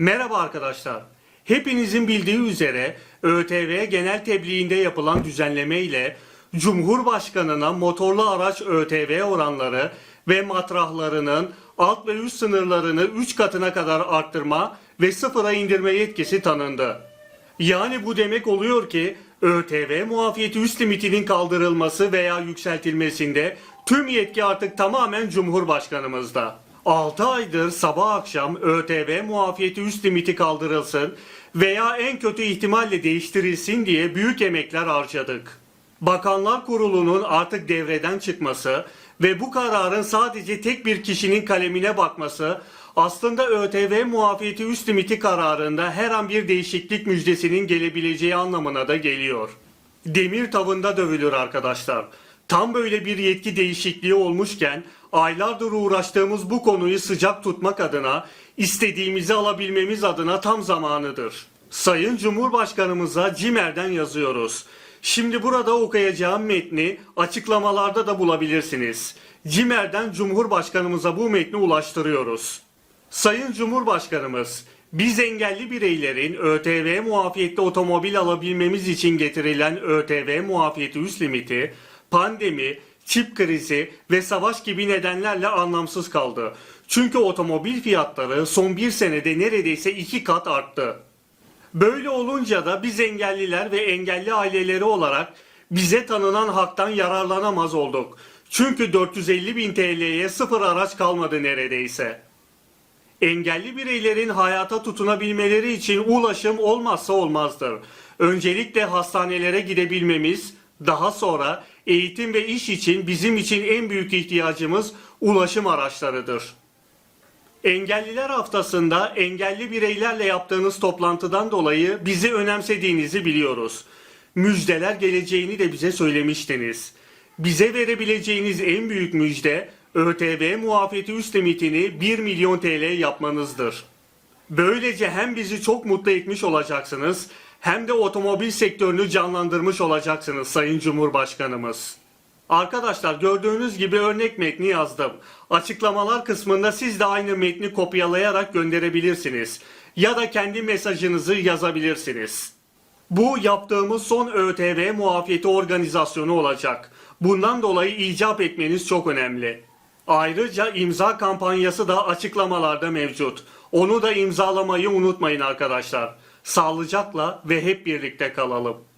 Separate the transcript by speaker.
Speaker 1: Merhaba arkadaşlar. Hepinizin bildiği üzere ÖTV genel tebliğinde yapılan düzenleme ile Cumhurbaşkanına motorlu araç ÖTV oranları ve matrahlarının alt ve üst sınırlarını 3 katına kadar arttırma ve sıfıra indirme yetkisi tanındı. Yani bu demek oluyor ki ÖTV muafiyeti üst limitinin kaldırılması veya yükseltilmesinde tüm yetki artık tamamen Cumhurbaşkanımızda. 6 aydır sabah akşam ÖTV muafiyeti üst limiti kaldırılsın veya en kötü ihtimalle değiştirilsin diye büyük emekler harcadık. Bakanlar Kurulu'nun artık devreden çıkması ve bu kararın sadece tek bir kişinin kalemine bakması aslında ÖTV muafiyeti üst limiti kararında her an bir değişiklik müjdesinin gelebileceği anlamına da geliyor. Demir tavında dövülür arkadaşlar. Tam böyle bir yetki değişikliği olmuşken aylardır uğraştığımız bu konuyu sıcak tutmak adına istediğimizi alabilmemiz adına tam zamanıdır. Sayın Cumhurbaşkanımıza CİMER'den yazıyoruz. Şimdi burada okuyacağım metni açıklamalarda da bulabilirsiniz. CİMER'den Cumhurbaşkanımıza bu metni ulaştırıyoruz. Sayın Cumhurbaşkanımız, biz engelli bireylerin ÖTV muafiyetli otomobil alabilmemiz için getirilen ÖTV muafiyeti üst limiti, pandemi, çip krizi ve savaş gibi nedenlerle anlamsız kaldı. Çünkü otomobil fiyatları son bir senede neredeyse iki kat arttı. Böyle olunca da biz engelliler ve engelli aileleri olarak bize tanınan haktan yararlanamaz olduk. Çünkü 450 bin TL'ye sıfır araç kalmadı neredeyse. Engelli bireylerin hayata tutunabilmeleri için ulaşım olmazsa olmazdır. Öncelikle hastanelere gidebilmemiz, daha sonra eğitim ve iş için bizim için en büyük ihtiyacımız ulaşım araçlarıdır. Engelliler haftasında engelli bireylerle yaptığınız toplantıdan dolayı bizi önemsediğinizi biliyoruz. Müjdeler geleceğini de bize söylemiştiniz. Bize verebileceğiniz en büyük müjde ÖTV muafiyeti üst limitini 1 milyon TL yapmanızdır. Böylece hem bizi çok mutlu etmiş olacaksınız hem de otomobil sektörünü canlandırmış olacaksınız Sayın Cumhurbaşkanımız. Arkadaşlar gördüğünüz gibi örnek metni yazdım. Açıklamalar kısmında siz de aynı metni kopyalayarak gönderebilirsiniz. Ya da kendi mesajınızı yazabilirsiniz. Bu yaptığımız son ÖTV muafiyeti organizasyonu olacak. Bundan dolayı icap etmeniz çok önemli. Ayrıca imza kampanyası da açıklamalarda mevcut. Onu da imzalamayı unutmayın arkadaşlar. Sağlıcakla ve hep birlikte kalalım.